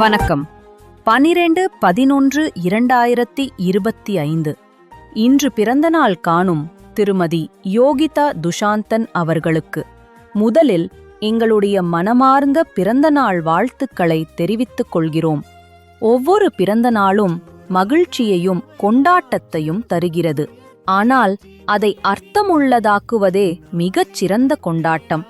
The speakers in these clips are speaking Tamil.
வணக்கம். பனிரெண்டு பதினொன்று இரண்டாயிரத்தி இருபத்தி ஐந்து. இன்று பிறந்தநாள் காணும் திருமதி யோகிதா துஷாந்தன் அவர்களுக்கு. முதலில் எங்களுடைய மனமார்ந்த பிறந்தநாள் வாழ்த்துக்களை தெரிவித்துக் கொள்கிறோம். ஒவ்வொரு பிறந்தநாளும் மகிழ்ச்சியையும் கொண்டாட்டத்தையும் தருகிறது. ஆனால் அதை அர்த்தமுள்ளதாக்குவதே மிகச் சிறந்த கொண்டாட்டம்.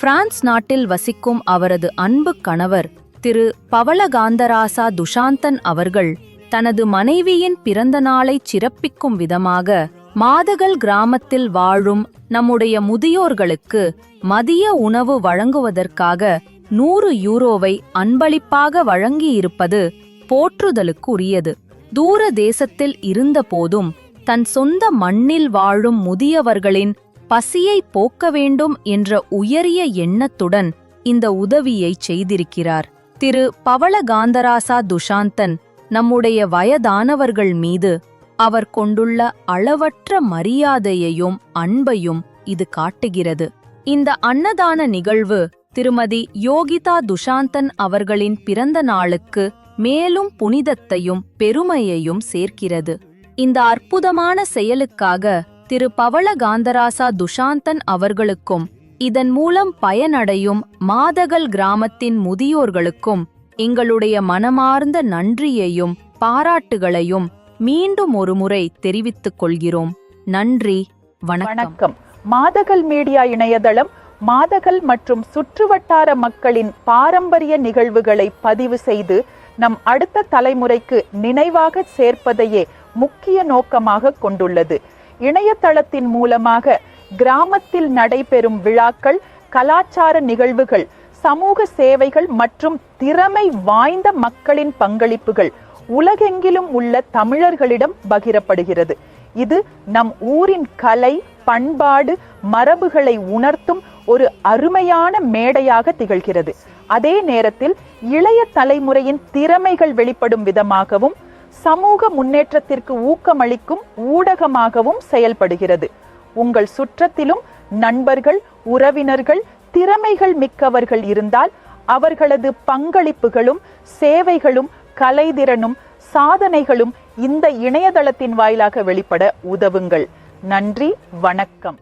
பிரான்ஸ் நாட்டில் வசிக்கும் அவரது அன்பு கணவர் திரு பவளகாந்தராசா துஷாந்தன் அவர்கள் தனது மனைவியின் பிறந்த நாளைச் சிறப்பிக்கும் விதமாக மாதகல் கிராமத்தில் வாழும் நம்முடைய முதியோர்களுக்கு மதிய உணவு வழங்குவதற்காக நூறு யூரோவை அன்பளிப்பாக வழங்கியிருப்பது போற்றுதலுக்கு உரியது தூர தேசத்தில் இருந்தபோதும் தன் சொந்த மண்ணில் வாழும் முதியவர்களின் பசியை போக்க வேண்டும் என்ற உயரிய எண்ணத்துடன் இந்த உதவியைச் செய்திருக்கிறார். திரு பவளகாந்தராசா துஷாந்தன் நம்முடைய வயதானவர்கள் மீது அவர் கொண்டுள்ள அளவற்ற மரியாதையையும் அன்பையும் இது காட்டுகிறது. இந்த அன்னதான நிகழ்வு திருமதி யோகிதா துஷாந்தன் அவர்களின் பிறந்த நாளுக்கு மேலும் புனிதத்தையும் பெருமையையும் சேர்க்கிறது. இந்த அற்புதமான செயலுக்காக திரு பவளகாந்தராசா துஷாந்தன் அவர்களுக்கும் இதன் மூலம் பயனடையும் மாதகல் கிராமத்தின் முதியோர்களுக்கும் எங்களுடைய மனமார்ந்த நன்றியையும் பாராட்டுகளையும் மீண்டும் ஒருமுறை தெரிவித்துக் கொள்கிறோம். நன்றி வணக்கம். மாதகல் மீடியா இணையதளம் மாதகல் மற்றும் சுற்றுவட்டார மக்களின் பாரம்பரிய நிகழ்வுகளை பதிவு செய்து நம் அடுத்த தலைமுறைக்கு நினைவாக சேர்ப்பதையே முக்கிய நோக்கமாக கொண்டுள்ளது. இணையதளத்தின் மூலமாக கிராமத்தில் நடைபெறும் விழாக்கள் கலாச்சார நிகழ்வுகள் சமூக சேவைகள் மற்றும் திறமை வாய்ந்த மக்களின் பங்களிப்புகள் உலகெங்கிலும் உள்ள தமிழர்களிடம் பகிரப்படுகிறது. இது நம் ஊரின் கலை பண்பாடு மரபுகளை உணர்த்தும் ஒரு அருமையான மேடையாக திகழ்கிறது. அதே நேரத்தில் இளைய தலைமுறையின் திறமைகள் வெளிப்படும் விதமாகவும் சமூக முன்னேற்றத்திற்கு ஊக்கமளிக்கும் ஊடகமாகவும் செயல்படுகிறது. உங்கள் சுற்றத்திலும் நண்பர்கள் உறவினர்கள் திறமைகள் மிக்கவர்கள் இருந்தால் அவர்களது பங்களிப்புகளும் சேவைகளும் கலைதிறனும் சாதனைகளும் இந்த இணையதளத்தின் வாயிலாக வெளிப்பட உதவுங்கள். நன்றி வணக்கம்.